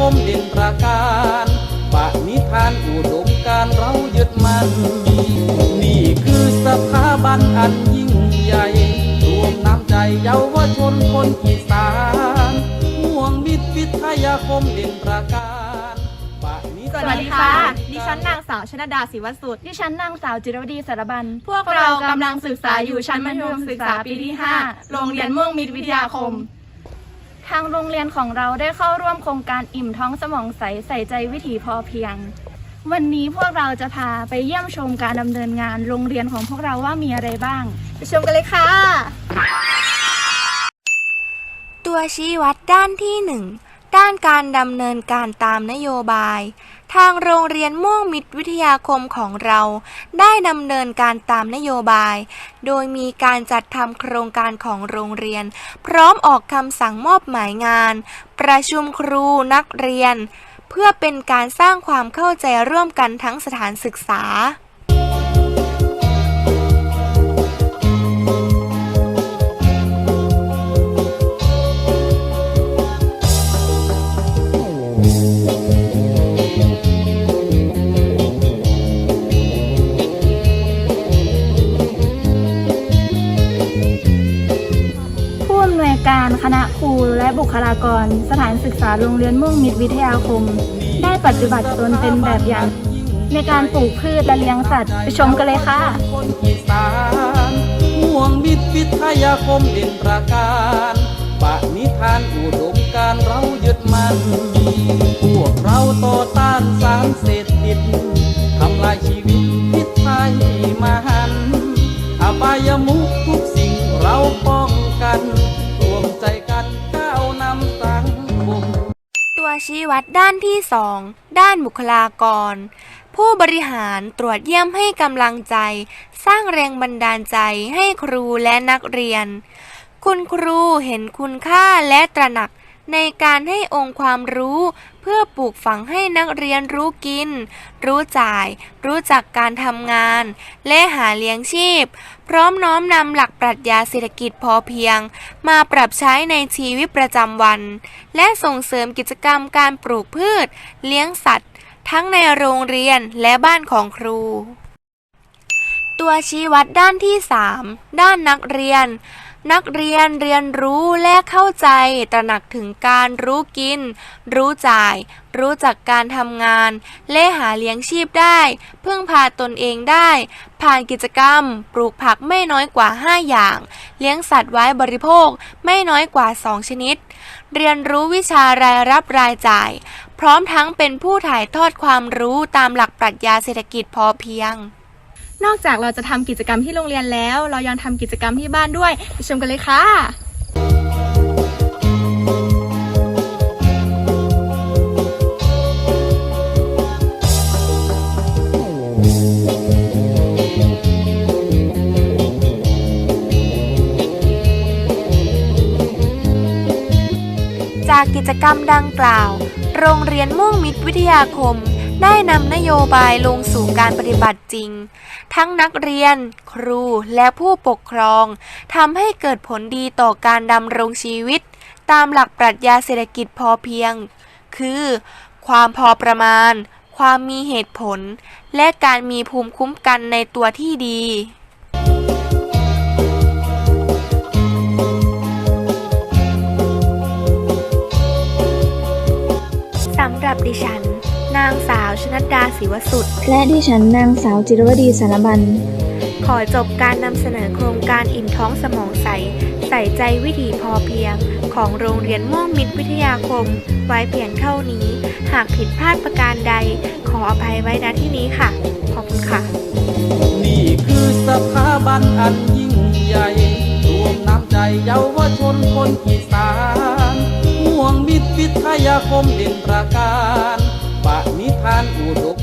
ประการปะนิธานอุดมการณ์เรายึดมัน นี่คือสถาบันอันยิ่งใหญ่ รวมน้ำใจเยาวชนคนอีสานห่วงมิตรวิทยาคมเด่นประการปะนิสธาน วัสดีค่ะ ดิฉันนางสาวชนดาศิวสุด ดิฉันนางสาวจิรวดีสารบัน พวกเรากำลังศึกษาอยู่ชั้นมัธยมศึกษาปีที่ 5 โรงเรียนม่วงมิตรวิทยาคม ทางโรงเรียนของเราได้เข้าร่วมโครงการอิ่มท้องสมองใสใส่ใจวิถีพอเพียง วันนี้พวกเราจะพาไปเยี่ยมชมการดำเนินงานโรงเรียนของพวกเราว่ามีอะไรบ้างไปชมกันเลยค่ะ ตัวชี้วัดด้านที่ 1 ด้านการดำเนินการตามนโยบาย ทางโรงเรียนม่วงมิตรวิทยาคมของเรา ได้ดำเนินการตามนโยบาย โดยมีการจัดทำโครงการของโรงเรียน พร้อมออกคำสั่งมอบหมายงาน ประชุมครูนักเรียน เพื่อเป็นการสร้างความเข้าใจร่วมกันทั้งสถานศึกษา ณะครูและบุคลากร สถานศึกษาโรงเรียนมุ่งมิตรวิทยาคม ได้ปฏิบัติตนเป็นแบบอย่าง ในการปลูกพืชและเลี้ยงสัตว์ไปชมกันเลยค่ะคนอีสานห่วงมิตรวิทยาคมเด่นประการปะนิธานอุดมการเรายึดมันพวกเราต่อต้าน ชี้วัดด้านที่ 2 ด้านบุคลากร ผู้บริหารตรวจเยี่ยมให้กำลังใจ สร้างแรงบันดาลใจให้ครูและนักเรียน คุณครูเห็นคุณค่าและตระหนัก ในการให้องค์ความรู้ เพื่อปลูกฝังให้นักเรียนรู้กิน รู้จ่าย รู้จักการทำงาน และหาเลี้ยงชีพ พร้อมน้อมนำหลักปรัชญาเศรษฐกิจพอเพียง มาปรับใช้ในชีวิตประจำวัน และส่งเสริมกิจกรรมการปลูกพืช เลี้ยงสัตว์ ทั้งในโรงเรียนและบ้านของครูตัวชี้วัดด้านที่ 3 ด้านนักเรียน นักเรียนเรียนรู้และเข้าใจ ตระหนักถึงการรู้กิน รู้จ่าย รู้จักการทำงานและหาเลี้ยงชีพได้ พึ่งพาตนเองได้ ผ่านกิจกรรม ปลูกผักไม่น้อยกว่า 5 อย่าง เลี้ยงสัตว์ไว้บริโภคไม่น้อยกว่า 2 ชนิด เรียนรู้วิชารายรับรายจ่าย พร้อมทั้งเป็นผู้ถ่ายทอดความรู้ตามหลักปรัชญาเศรษฐกิจพอเพียง นอกจากเราจะทำกิจกรรมที่โรงเรียนแล้ว เรายังทำกิจกรรมที่บ้านด้วยไปชมกันเลยค่ะจากกิจกรรมดังกล่าว โรงเรียนม่วงมิตรวิทยาคม ได้นำนโยบายลงสู่การปฏิบัติจริง ทั้งนักเรียน ครูและผู้ปกครองทำให้เกิดผลดีต่อการดำรงชีวิต ตามหลักปรัชญาเศรษฐกิจพอเพียง คือ ความพอประมาณ ความมีเหตุผล และการมีภูมิคุ้มกันในตัวที่ดีสำหรับดิฉัน นางสาวชนัดดาศิวสุด และดิฉันนางสาวจิรวดีสารบัน ขอจบการนำเสนอโครงการอิ่มท้องสมองใส ใส่ใจวิถีพอเพียง ของโรงเรียนม่วงมิตรวิทยาคม ไว้เพียงเท่านี้ หากผิดพลาดประการใด ขออภัยไว้ณที่นี้ค่ะ ขอบคุณค่ะ นี่คือสถาบันอันยิ่งใหญ่ รวมน้ำใจเยาวชนคนอีสานห่วงมิตรวิทยาคมเด่นประกา ปะนิทานอุดม